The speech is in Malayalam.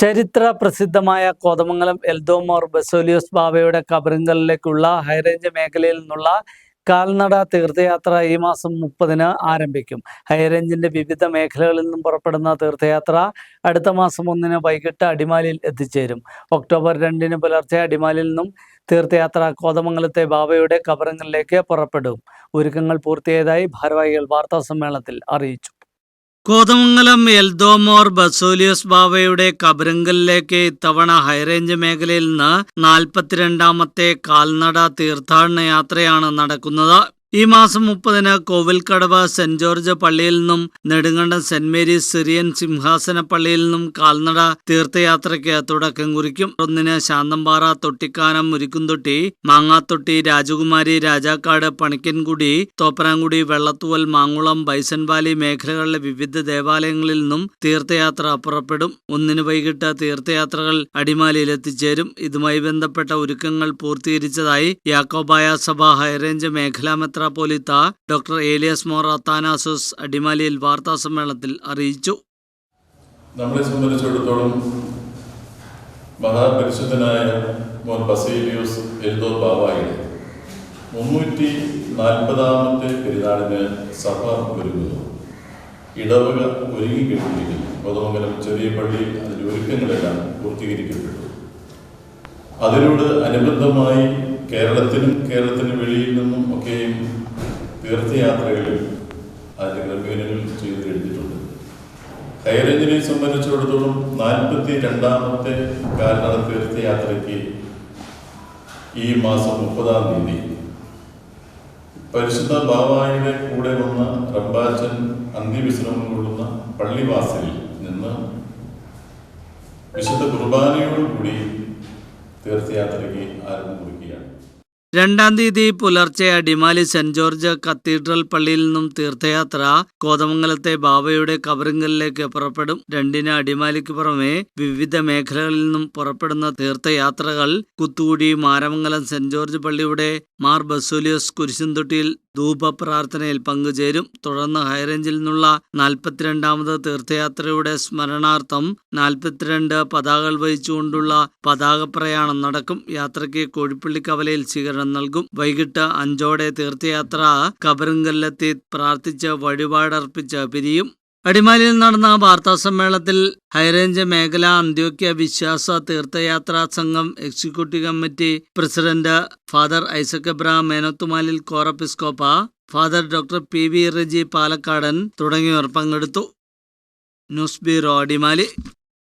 ചരിത്ര പ്രസിദ്ധമായ കോതമംഗലം എൽദോമോർ ബസോലിയോസ് ബാബയുടെ കബറിങ്കലിലേക്കുള്ള ഹൈറേഞ്ച് മേഖലയിൽ നിന്നുള്ള കാൽനട തീർത്ഥയാത്ര ഈ മാസം മുപ്പതിന് ആരംഭിക്കും. ഹൈറേഞ്ചിന്റെ വിവിധ മേഖലകളിൽ നിന്നും പുറപ്പെടുന്ന തീർത്ഥയാത്ര അടുത്ത മാസം ഒന്നിന് വൈകിട്ട് അടിമാലിയിൽ എത്തിച്ചേരും. ഒക്ടോബർ രണ്ടിന് പുലർച്ചെ അടിമാലിയിൽ നിന്നും തീർത്ഥയാത്ര കോതമംഗലത്തെ ബാബയുടെ കബറിങ്ങളിലേക്ക് പുറപ്പെടും. ഒരുക്കങ്ങൾ പൂർത്തിയായതായി ഭാരവാഹികൾ വാർത്താ സമ്മേളനത്തിൽ അറിയിച്ചു. കോതമംഗലം എൽദോമോർ ബസോലിയോസ് ബാവയുടെ കബരങ്കലിലേക്ക് ഇത്തവണ ഹൈറേഞ്ച് മേഖലയിൽ നിന്ന് നാൽപ്പത്തിരണ്ടാമത്തെ കാൽനട തീർത്ഥാടന യാത്രയാണ് നടക്കുന്നത്. ഈ മാസം മുപ്പതിന് കോവിൽക്കടവ് സെന്റ് ജോർജ് പള്ളിയിൽ നിന്നും നെടുങ്കണ്ടം സെന്റ് മേരീസ് സിറിയൻ സിംഹാസന പള്ളിയിൽ നിന്നും കാൽനട തീർത്ഥയാത്രയ്ക്ക് തുടക്കം കുറിക്കും. ഒന്നിന് ശാന്തമ്പാറ തൊട്ടിക്കാനം മുരിക്കുംതൊട്ടി മാങ്ങാത്തൊട്ടി രാജകുമാരി രാജാക്കാട് പണിക്കൻകുടി തോപ്രാങ്കുടി വെള്ളത്തൂവൽ മാങ്ങുളം ബൈസൺ വാലി മേഖലകളിലെ വിവിധ ദേവാലയങ്ങളിൽ നിന്നും തീർത്ഥയാത്ര പുറപ്പെടും. ഒന്നിന് വൈകിട്ട് തീർത്ഥയാത്രകൾ അടിമാലിയിൽ എത്തിച്ചേരും. ഇതുമായി ബന്ധപ്പെട്ട ഒരുക്കങ്ങൾ പൂർത്തീകരിച്ചതായി യാക്കോബായ സഭ ഹൈറേഞ്ച് മേഖലാ മെത്രാപ്പോലിത്ത ഡോക്ടർ ഏലിയസ് മോർ അത്താനാസോസ് അടിമാലിയിൽ വാർത്താ സമ്മേളനത്തിൽ അറിയിച്ചു. നമ്മളെ സംബന്ധിച്ചിടത്തോളം മഹാപരിശുദ്ധനായ മോൻ ബസേലിയോസ് എൽദോ ബാവായുടെ മുന്നൂറ്റി നാൽപ്പതാമത്തെ പെരുന്നാളിന് സഭ ഒരുങ്ങുന്നു. ഇടവക ഒരുങ്ങിക്കിട്ടിരിക്കുന്നു കോതമംഗലം ചെറിയ പള്ളിയിൽ അതിന്റെ ഒരുക്കങ്ങളെല്ലാം പൂർത്തീകരിക്കപ്പെട്ടു. അതിനോട് അനുബന്ധമായി കേരളത്തിനും കേരളത്തിന് വെളിയിൽ നിന്നും ഒക്കെയും തീർത്ഥയാത്രകളിൽ അതിന്റെ ക്രമീകരണങ്ങൾ ചെയ്തു കഴിഞ്ഞിട്ടുണ്ട് ഹൈറേഞ്ചിനെ സംബന്ധിച്ചിടത്തോളം നാൽപ്പത്തി രണ്ടാമത്തെ കാൽനട തീർത്ഥയാത്രയ്ക്ക് ഈ മാസം മുപ്പതാം തീയതി. പരിശുദ്ധ ബാവായുടെ കൂടെ വന്ന റബ്ബാച്ചൻ അന്ത്യവിശ്രമം കൊള്ളുന്ന പള്ളിവാസലിൽ നിന്ന് വിശുദ്ധ കുർബാനയോടുകൂടി തീർത്ഥയാത്രയ്ക്ക് ആരംഭം കുറിക്കുകയാണ്. രണ്ടാം തീയതി പുലർച്ചെ അടിമാലി സെന്റ് ജോർജ് കത്തീഡ്രൽ പള്ളിയിൽ നിന്നും തീർത്ഥയാത്ര കോതമംഗലത്തെ ബാബയുടെ കബറിങ്കലിലേക്ക് പുറപ്പെടും. രണ്ടിന് അടിമാലിക്ക് പുറമെ വിവിധ മേഖലകളിൽ നിന്നും പുറപ്പെടുന്ന തീർത്ഥയാത്രകൾ കുത്തുകുടി മാരമംഗലം സെന്റ് ജോർജ് പള്ളിയുടെ മാർ ബസൂലിയോസ് കുരിശുംതൊട്ടിയിൽ ധൂപ പ്രാർത്ഥനയിൽ പങ്കുചേരും. തുടർന്ന് ഹൈറേഞ്ചിൽ നിന്നുള്ള നാൽപ്പത്തിരണ്ടാമത് തീർത്ഥയാത്രയുടെ സ്മരണാർത്ഥം നാൽപ്പത്തിരണ്ട് പതാകകൾ വഹിച്ചുകൊണ്ടുള്ള പതാക പ്രയാണം നടക്കും. യാത്രയ്ക്ക് കോഴിപ്പള്ളി കവലയിൽ സ്വീകരണം നൽകും. വൈകിട്ട് അഞ്ചോടെ തീർത്ഥയാത്ര കബറിങ്കല്ലെത്തി പ്രാർത്ഥിച്ച് വഴിപാടർപ്പിച്ച് പിരിയും. അടിമാലിയിൽ നടന്ന വാർത്താ സമ്മേളനത്തിൽ ഹൈറേഞ്ച് മേഖല അന്ത്യോക്യ വിശ്വാസ തീർത്ഥയാത്രാ സംഘം executive committee president father Isaac Abraham Menothumalil Corepiscopa father doctor P V Reji Palakkadan തുടങ്ങിയവർ പങ്കെടുത്തു. News bureau Adimali.